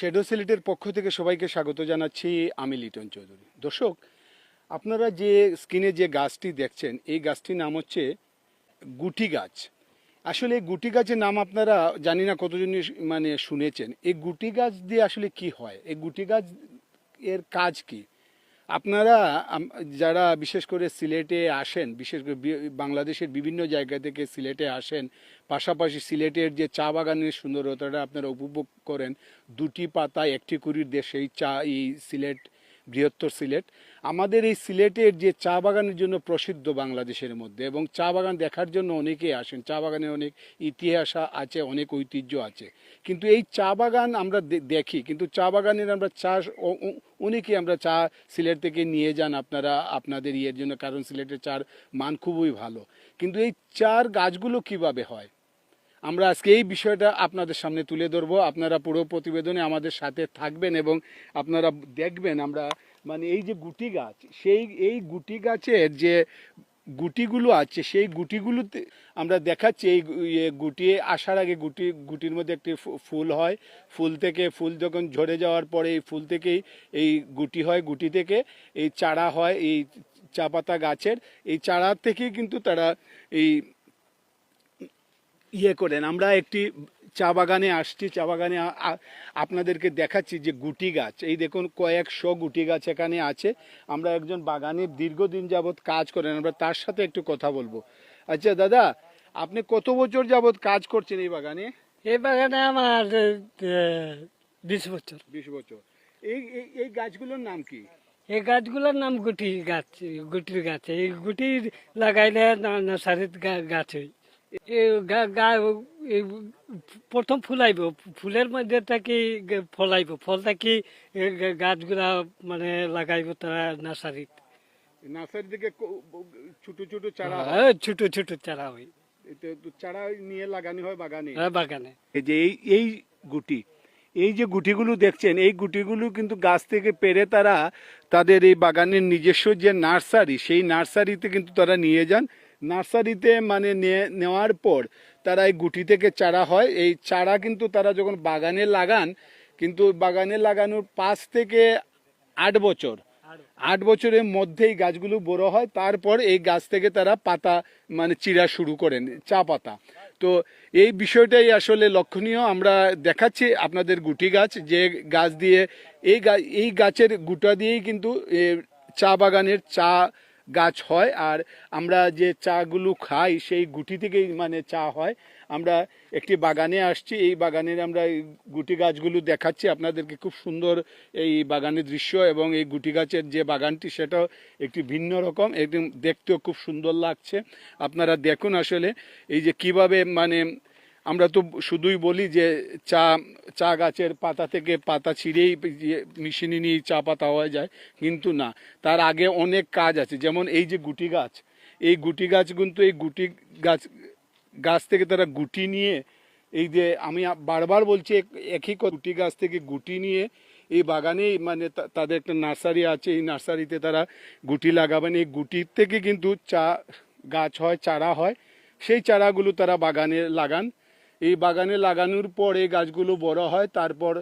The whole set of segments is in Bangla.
শেডো সিলেটের পক্ষ থেকে সবাইকে স্বাগত জানাচ্ছি আমি লিটন চৌধুরী। দর্শক, আপনারা যে স্ক্রিনে যে গাছটি দেখছেন, এই গাছটির নাম হচ্ছে গুটি গাছ। আসলে এই গুটি গাছের নাম আপনারা জানি না কতজন মানে শুনেছেন। এই গুটি গাছ দিয়ে আসলে কি হয়? এই গুটি গাছ এর কাজ কি? আপনারা যারা বিশেষ করে সিলেটে আসেন, বিশেষ করে বাংলাদেশের বিভিন্ন জায়গা থেকে সিলেটে আসেন, পাশাপাশি সিলেটের যে চা বাগানের সুন্দরতাটা আপনারা উপভোগ করেন, দুটি পাতা একটি কুড়ির দেশ এই চা, এই সিলেট বৃহত্তর সিলেট। আমাদের এই সিলেটের যে চা বাগানের জন্য প্রসিদ্ধ বাংলাদেশের মধ্যে এবং চা বাগান দেখার জন্য অনেকে আসেন। চা বাগানে অনেক ইতিহাস আছে, অনেক ঐতিহ্য আছে। কিন্তু এই চা বাগান আমরা দেখি। কিন্তু চা বাগানের আমরা চা অনেকেই আমরা চা সিলেট থেকে নিয়ে যান আপনারা, আপনাদের ইয়ের জন্য, কারণ সিলেটের চার মান খুবই ভালো। কিন্তু এই চার গাছগুলো কীভাবে হয়? আমরা আজকে এই বিষয়টা আপনাদের সামনে তুলে ধরবো। আপনারা পুরো প্রতিবেদনে আমাদের সাথে থাকবেন এবং আপনারা দেখবেন আমরা মানে এই যে গুটি গাছ, সেই, এই গুটি গাছের যে গুটিগুলো আছে, সেই গুটিগুলোতে আমরা দেখাচ্ছি, এই ইয়ে গুটি আসার আগে গুটি, গুটির মধ্যে একটি ফুল হয়। ফুল থেকে ফুল যখন ঝরে যাওয়ার পরে এই ফুল থেকেই এই গুটি হয়। গুটি থেকে এই চারা হয় এই চা পাতা গাছের। এই চারা থেকেই কিন্তু তারা এই ইয়ে করেন। আমরা একটি চা বাগানে আসছি চা বাগানে আপনাদেরকে দেখাচ্ছি যে গুটি গাছ। এই দেখুন কয়েকশো গুটি গাছ এখানে আছে। আমরা একজন বাগানে দীর্ঘদিন যাবৎ কাজ করেন। আমরা তার সাথে একটু কথা বলব। আচ্ছা দাদা আপনি কত বছর যাবৎ কাজ করছেন এই বাগানে? এই বাগানে আমার বিশ বছর। বিশ বছর। এই এই- গাছগুলোর নাম কি? এই গাছগুলোর নাম গুটি গাছ গুটির গাছ। এই গুটি লাগাইলে না- নার্সারিত গা- গাছ হয়। প্রথম ফুলাইব ফুলের মধ্যে থাকি ফলাইব ফল থাকি এই গাছগুলা মানে লাগাইব তারা নার্সারিত। নার্সারি থেকে ছোট ছোট চারা হয়। ছোট ছোট চারা হয়। তো চারা নিয়ে লাগানো হয় বাগানে। হ্যাঁ, বাগানে। এই যে এই এই গুটি এই যে গুটিগুলো দেখছেন এই গুটিগুলো কিন্তু গাছ থেকে পেরে তারা তাদের এই বাগানের নিজস্ব যে নার্সারি সেই নার্সারিতে কিন্তু তারা নিয়ে যান। নার্সারিতে মানে নেওয়ার পর তারা এই গুটি থেকে চারা হয়। এই চারা কিন্তু তারা যখন বাগানে লাগান, কিন্তু বাগানে লাগানোর পাঁচ থেকে আট বছর, আট বছরের মধ্যেই গাছগুলো বড় হয়। তারপর এই গাছ থেকে তারা পাতা মানে চিরা শুরু করেন, চা পাতা। তো এই বিষয়টাই আসলে লক্ষণীয়। আমরা দেখাচ্ছি আপনাদের গুটি গাছ, যে গাছ দিয়ে এই এই গাছের গুটা দিয়েই কিন্তু চা বাগানের চা গাছ হয় আর আমরা যে চাগুলো খাই, সেই গুটি থেকেই মানে চা হয়। আমরা একটি বাগানে আসছি, এই বাগানের আমরা গুটি গাছগুলো দেখাচ্ছি। আপনাদেরকে খুব সুন্দর এই বাগানের দৃশ্য এবং এই গুটি গাছের যে বাগানটি, সেটাও একটি ভিন্ন রকম, একদম দেখতেও খুব সুন্দর লাগছে। আপনারা দেখুন আসলে এই যে কীভাবে মানে আমরা তো শুধুই বলি যে চা চা গাছের পাতা থেকে পাতা ছিঁড়েই মেশিনে নিয়ে চা পাতা হওয়া যায়, কিন্তু না। তার আগে অনেক কাজ আছে, যেমন এই যে গুটি গাছ। এই গুটি গাছ কিন্তু এই গুটি গাছ গাছ থেকে তারা গুটি নিয়ে, এই যে আমি বারবার বলছি, এক- একই গুটি গাছ থেকে গুটি নিয়ে এই বাগানেই মানে তাদের একটা নার্সারি আছে, এই নার্সারিতে তারা গুটি লাগাবেন। এই গুটির থেকে কিন্তু চা গাছ হয়, চারা হয়। সেই চারাগুলো তারা বাগানে লাগান। এই বাগানে লাগানোর পর এই গাছগুলো বড় হয়, তারপর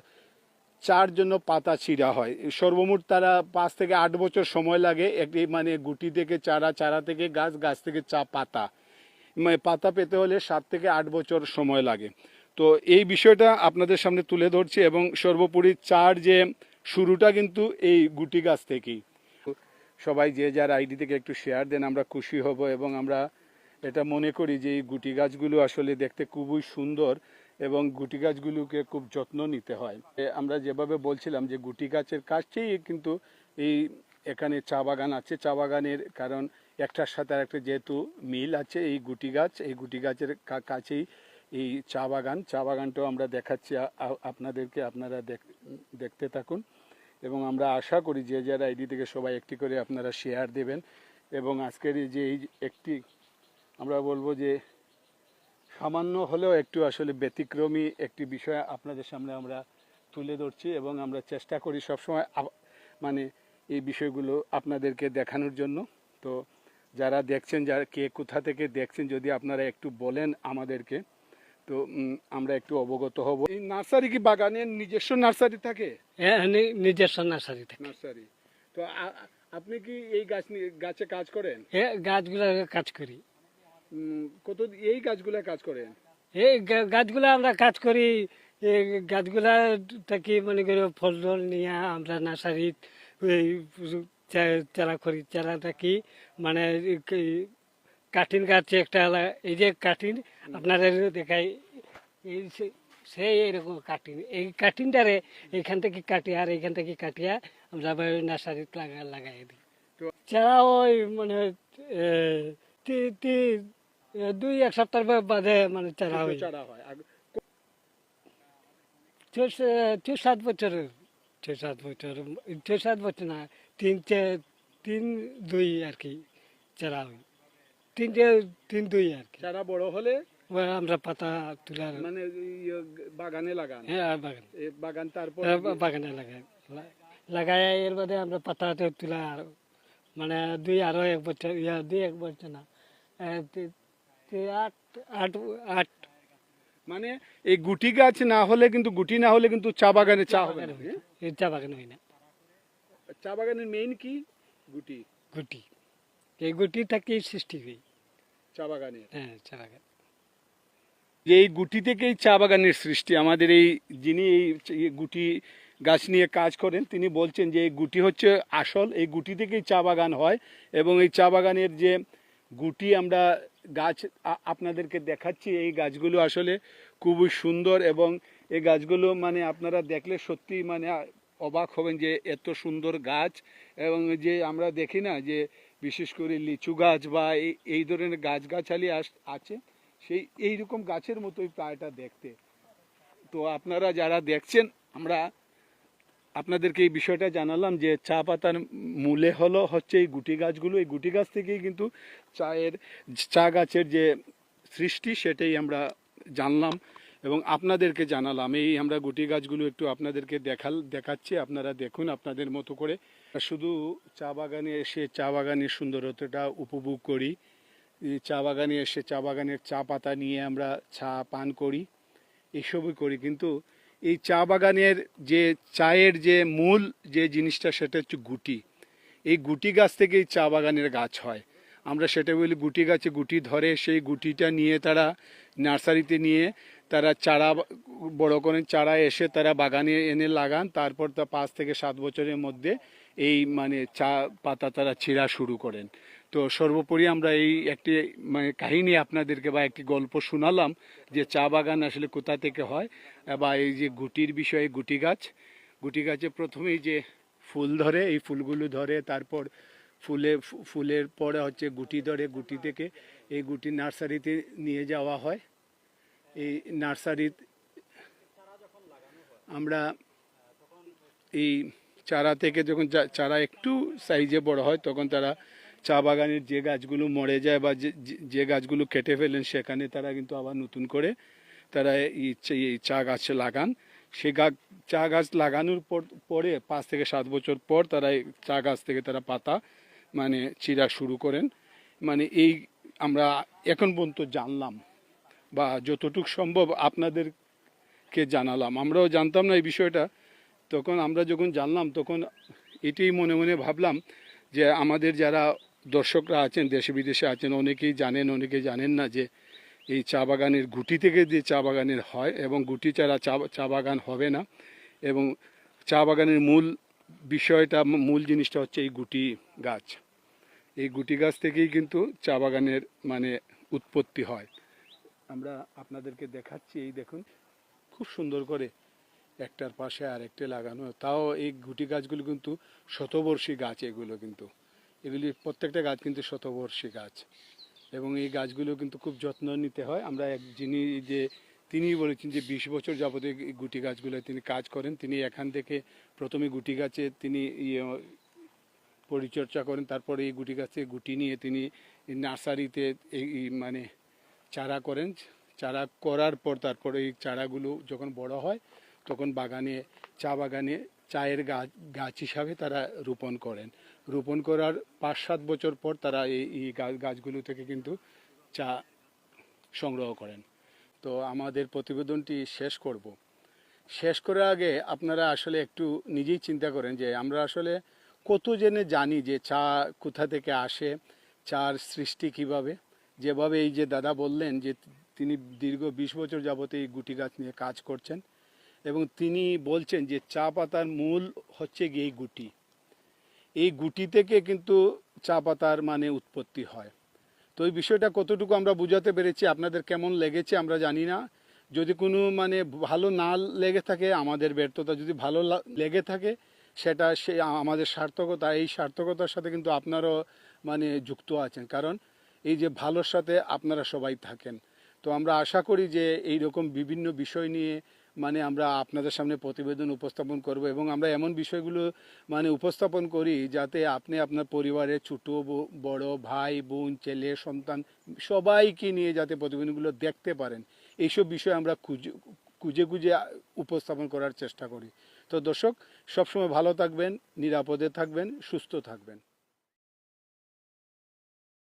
চার জন্য পাতা ছিঁড়া হয়। সর্বমোট তারা পাঁচ থেকে আট বছর সময় লাগে একটি মানে গুটি থেকে চারা চারা থেকে গাছ গাছ থেকে চা পাতা। মানে পাতা পেতে হলে সাত থেকে আট বছর সময় লাগে। তো এই বিষয়টা আপনাদের সামনে তুলে ধরছি এবং সর্বোপরি চার যে শুরুটা কিন্তু এই গুটি গাছ থেকেই। সবাই যে যার আইডি থেকে একটু শেয়ার দেন, আমরা খুশি হব এবং আমরা এটা মনে করি যে এই গুটি গাছগুলো আসলে দেখতে খুবই সুন্দর এবং গুটি গাছগুলোকে খুব যত্ন নিতে হয়। আমরা যেভাবে বলছিলাম যে গুটি গাছের কাছেই কিন্তু এই এখানে চা বাগান আছে। চা বাগানের কারণ একটার সাথে একটা যেহেতু মিল আছে এই গুটি গাছ, এই গুটি গাছের কাছেই এই চা বাগান। চা বাগানটাও আমরা দেখাচ্ছি আপনাদেরকে, আপনারা দেখ- দেখতে থাকুন এবং আমরা আশা করি যে যারা আইডি থেকে সবাই একটি করে আপনারা শেয়ার দেবেন এবং আজকের যে এই একটি আমরা বলব যে সামান্য হলেও একটু আসলে ব্যতিক্রমী একটি বিষয় আপনাদের সামনে আমরা তুলে ধরছি এবং আমরা চেষ্টা করি সবসময় মানে এই বিষয়গুলো আপনাদেরকে দেখানোর জন্য। তো যারা দেখছেন যারা কে কোথা থেকে দেখছেন যদি আপনারা একটু বলেন আমাদেরকে তো আমরা একটু অবগত হব। এই নার্সারি কি বাগানের নিজস্ব নার্সারি থাকে? হ্যাঁ নিজস্ব নার্সারি থেকে। নার্সারি। তো আপনি কি এই গাছ গাছে কাজ করেন? হ্যাঁ গাছগুলো কাজ করি। কত এই গাছগুলো কাজ করেন এই গাছগুলা আমরা কাজ করি। এই গাছগুলা থেকে মনে করি ফল টল নিয়ে আমরা নার্সারি চারা করি। চারাটা কি মানে কাঠিন গাছ একটা এই যে কাঠিন আপনাদের দেখাই এই সেই এরকম কাঠিন। এই কাঠিনটারে এইখান থেকে কাটি আর এইখান থেকে কাটিয়া আমরা আবার নার্সারিতে লাগাই দিই। তো চারা ওই মানে দুই এক সপ্তাহ বাদে মানে চারা হয় চারা হয়। ছয় সাত বছরের ছয় সাত বছর ছয় সাত বছর না তিন তিন দুই আর কি চারা হয়। তিনটে তিন দুই আর কি। চারা বড় হলে আমরা পাতা তুলার মানে ইয়ে বাগানে লাগান। হ্যাঁ বাগান। বাগান তারপর হ্যাঁ, বাগানে লাগাই। লা- লাগাই এর বাদে আমরা পাতা তুলা মানে দুই আরও এক বছর ইয়া দুই এক বছর না। আট আট আট। মানে এই গুটি গাছ না হলে কিন্তু গুটি না হলে কিন্তু চা বাগানে চা হবে না? চা বাগান হয় না। চা বাগানের মেইন কি? গুটি। গুটি। এই গুটি থেকেই সৃষ্টি হয়। চা বাগানের। হ্যাঁ চা বাগান। যে এই গুটি থেকেই চা বাগানের সৃষ্টি আমাদের এই যিনি এই গুটি গাছ নিয়ে কাজ করেন তিনি বলছেন যে এই গুটি হচ্ছে আসল এই গুটি থেকেই চা বাগান হয় এবং এই চা বাগানের যে গুটি আমরা গাছ আপনাদেরকে দেখাচ্ছি, এই গাছগুলো আসলে খুবই সুন্দর এবং এই গাছগুলো মানে আপনারা দেখলে সত্যি মানে অবাক হবেন যে এত সুন্দর গাছ এবং যে আমরা দেখি না যে বিশেষ করে লিচু গাছ বা এই এই ধরনের গাছগাছালি আছে, সেই এইরকম গাছের মতোই প্রায়টা দেখতে। তো আপনারা যারা দেখছেন, আমরা আপনাদেরকে এই বিষয়টা জানালাম যে চা পাতার মূলে হলো হচ্ছে এই গুটি গাছগুলো। এই গুটি গাছ থেকেই কিন্তু চায়ের, চা গাছের যে সৃষ্টি সেটাই আমরা জানলাম এবং আপনাদেরকে জানালাম। এই আমরা গুটি গাছগুলো একটু আপনাদেরকে দেখাল, দেখাচ্ছি। আপনারা দেখুন আপনাদের মতো করে। শুধু চা বাগানে এসে, চা বাগানের সুন্দরতাটা উপভোগ করি। চা বাগানে এসে, চা বাগানের চা পাতা নিয়ে আমরা চা পান করি। এসবই করি। কিন্তু এই চা বাগানের যে চায়ের যে মূল যে জিনিসটা, সেটা হচ্ছে গুটি। এই গুটি গাছ থেকেই চা বাগানের গাছ হয়। আমরা সেটা বলি গুটি গাছে গুটি ধরে। সেই গুটিটা নিয়ে তারা নার্সারিতে নিয়ে তারা চারা, বড় করেন চারা এসে তারা বাগানে এনে লাগান। তারপর তা পাঁচ থেকে সাত বছরের মধ্যে এই মানে চা পাতা তারা ছিঁড়া শুরু করেন। তো সর্বোপরি আমরা এই একটি মানে কাহিনী আপনাদেরকে বা একটি গল্প শোনালাম যে চা বাগান আসলে কোথা থেকে হয় বা এই যে গুটির বিষয়ে গুটি গাছ, গুটি গাছে প্রথমেই যে ফুল ধরে, এই ফুলগুলো ধরে, তারপর ফুলে ফুলের পরে হচ্ছে গুটি ধরে, গুটি থেকে এই গুটি নার্সারিতে নিয়ে যাওয়া হয়। এই নার্সারি, আমরা এই চারা থেকে যখন চারা একটু সাইজে বড় হয়, তখন তারা চা বাগানের যে গাছগুলো মরে যায় বা যে- গাছগুলো কেটে ফেলেন, সেখানে তারা কিন্তু আবার নতুন করে তারা এই চা- গাছ লাগান। সে গা চা গাছ লাগানোর পর পরে পাঁচ থেকে সাত বছর পর তারা চা গাছ থেকে তারা পাতা মানে চিরা শুরু করেন। মানে এই আমরা এখন পর্যন্ত জানলাম বা যতটুকু সম্ভব আপনাদেরকে জানালাম। আমরাও জানতাম না এই বিষয়টা। তখন আমরা যখন জানলাম, তখন এটাই মনে মনে ভাবলাম যে আমাদের যারা দর্শকরা আছেন, দেশে বিদেশে আছেন, অনেকেই জানেন অনেকেই জানেন না যে এই চা বাগানের গুটি থেকে যে চা বাগানের হয় এবং গুটি ছাড়া চা চা বাগান হবে না এবং চা বাগানের মূল বিষয়টা, মূল জিনিসটা হচ্ছে এই গুটি গাছ। এই গুটি গাছ থেকেই কিন্তু চা বাগানের মানে উৎপত্তি হয়। আমরা আপনাদেরকে দেখাচ্ছি, এই দেখুন, খুব সুন্দর করে একটার পাশে আর একটা লাগানো। তাও এই গুটি গাছগুলো কিন্তু শতবর্ষী গাছ এগুলো কিন্তু। এগুলি প্রত্যেকটা গাছ কিন্তু শতবর্ষী গাছ। এবং এই গাছগুলো কিন্তু খুব যত্ন নিতে হয়। আমরা এক যিনি যে তিনি বলেছেন যে, বিশ বছর যাবত এই গুটি গাছগুলো তিনি কাজ করেন। তিনি এখান থেকে প্রথমে গুটি গাছে তিনি ইয়ে পরিচর্যা করেন। তারপরে এই গুটি গাছে গুটি নিয়ে তিনি নার্সারিতে এই মানে চারা করেন। চারা করার পর তারপরে এই চারাগুলো যখন বড় হয় তখন বাগানে, চা বাগানে চায়ের গাছ গাছ হিসাবে তারা রোপণ করেন। রোপণ করার পাঁচ সাত বছর পর তারা এই গাছগুলো থেকে কিন্তু চা সংগ্রহ করেন। তো আমাদের প্রতিবেদনটি শেষ করব। শেষ করার আগে আপনারা আসলে একটু নিজেই চিন্তা করেন যে আমরা আসলে কত জেনে জানি যে চা কোথা থেকে আসে, চার সৃষ্টি কীভাবে? যেভাবে এই যে দাদা বললেন যে তিনি দীর্ঘ বিশ বছর যাবত এই গুটি গাছ নিয়ে কাজ করছেন এবং তিনি বলছেন যে চা পাতার মূল হচ্ছে গিয়ে এই গুটি। এই গুটি থেকে কিন্তু চা পাতার মানে উৎপত্তি হয়। তো এই বিষয়টা কতটুকু আমরা বুঝাতে পেরেছি, আপনাদের কেমন লেগেছে আমরা জানি না। যদি কোনো মানে ভালো না লেগে থাকে, আমাদের ব্যর্থতা যদি ভালো লেগে থাকে, সেটা সে আমাদের সার্থকতা, এই সার্থকতার সাথে কিন্তু আপনারও মানে যুক্ত আছেন। কারণ এই যে ভালোর সাথে আপনারা সবাই থাকেন। তো আমরা আশা করি যে এই রকম বিভিন্ন বিষয় নিয়ে মানে আমরা আপনাদের সামনে প্রতিবেদন উপস্থাপন করব এবং আমরা এমন বিষয়গুলো মানে উপস্থাপন করি যাতে আপনি আপনার পরিবারের ছোট, বড়, ভাই, বোন, ছেলে, সন্তান সবাইকে নিয়ে যাতে প্রতিবেদনগুলো দেখতে পারেন। এইসব বিষয় আমরা খুঁজে খুঁজে উপস্থাপন করার চেষ্টা করি। তো দর্শক, সবসময় ভালো থাকবেন, নিরাপদে থাকবেন, সুস্থ থাকবেন।